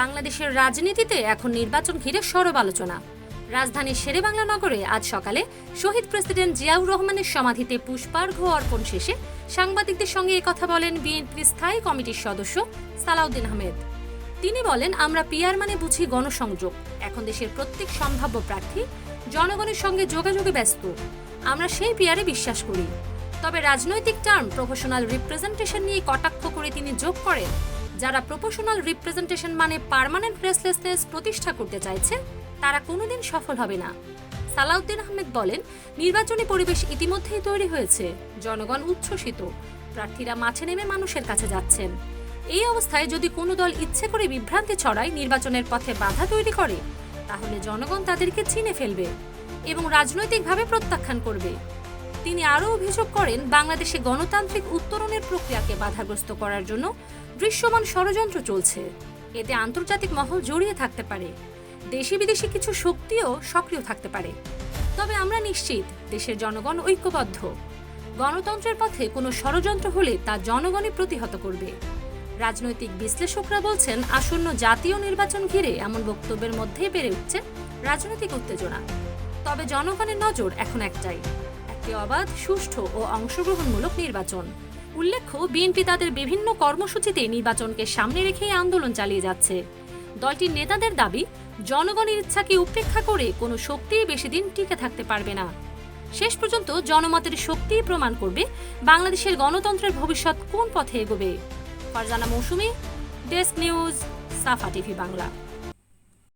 বাংলাদেশের রাজনীতিতে এখন নির্বাচন ঘিরে সরব আলোচনা। রাজধানীর শেরেবাংলা নগরে আজ সকালে শহীদ প্রেসিডেন্ট জিয়াউর রহমানের সমাধিতে পুষ্পার্ঘ অর্পণ শেষে সাংবাদিকদের সঙ্গে কথা বলেন বিএনপির স্থায়ী কমিটির সদস্য সালাউদ্দিন আহমেদ। তিনি বলেন, আমরা পিয়ার মানে বুঝি গণসংযোগ। এখন দেশের প্রত্যেক সম্ভাব্য প্রার্থী জনগণের সঙ্গে যোগাযোগে ব্যস্ত। আমরা সেই পিয়ারে বিশ্বাস করি। তবে রাজনৈতিক টার্ম প্রফেশনাল রিপ্রেজেন্টেশন নিয়ে কটাক্ষ করে তিনি যোগ করেন। যারা প্রফেশনাল রিপ্রেজেন্টেশন মানে পার্মানেন্ট রেসলেসনেস প্রতিষ্ঠা করতে চাইছে, তারা কোনোদিন সফল হবে না। সালাউদ্দিন আহমেদ বলেন, নির্বাচনী পরিবেশ ইতিমধ্যেই তৈরি হয়েছে, জনগণ উচ্ছ্বসিত, প্রার্থীরা মাঠে নেমে মানুষের কাছে যাচ্ছেন। এই অবস্থায় যদি কোনো দল ইচ্ছে করে বিভ্রান্তি ছড়ায় নির্বাচনের পথে বাধা তৈরি করে, তাহলে জনগণ তাদেরকে চিনে ফেলবে এবং রাজনৈতিকভাবে প্রত্যাখ্যান করবে। তিনি আরও অভিযোগ করেন, বাংলাদেশে গণতান্ত্রিক উত্তরণের প্রক্রিয়াকে বাধাগ্রস্ত করার জন্য দৃশ্যমান ষড়যন্ত্র চলছে। এতে আন্তর্জাতিক মহল জড়িয়ে থাকতে পারে। দেশি বিদেশি কিছু শক্তিও সক্রিয় থাকতে পারে। তবে আমরা নিশ্চিত, দেশের জনগণ ঐক্যবদ্ধ। গণতন্ত্রের পথে কোনো ষড়যন্ত্র হলে তা জনগণই প্রতিহত করবে। রাজনৈতিক বিশ্লেষকরা বলছেন, আসন্ন জাতীয় নির্বাচন ঘিরে এমন বক্তব্যের মধ্যেই বেড়ে উঠছে রাজনৈতিক উত্তেজনা। তবে জনগণের নজর এখন একটাই। একটি অবাধ সুষ্ঠু ও অংশগ্রহণমূলক নির্বাচন। উল্লেখ্য, বিএনপি তাদের বিভিন্ন কর্মসূচিতে নির্বাচনকে সামনে রেখেই আন্দোলন চালিয়ে যাচ্ছে। দলটির নেতাদের দাবি, জনগণের ইচ্ছাকে উপেক্ষা করে কোনো শক্তিই বেশি দিন টিকে থাকতে পারবে না। শেষ পর্যন্ত জনমতের শক্তিই প্রমাণ করবে বাংলাদেশের গণতন্ত্রের ভবিষ্যৎ কোন পথে এগোবে। Farzana Mousumi, desk news, Safa TV Bangla.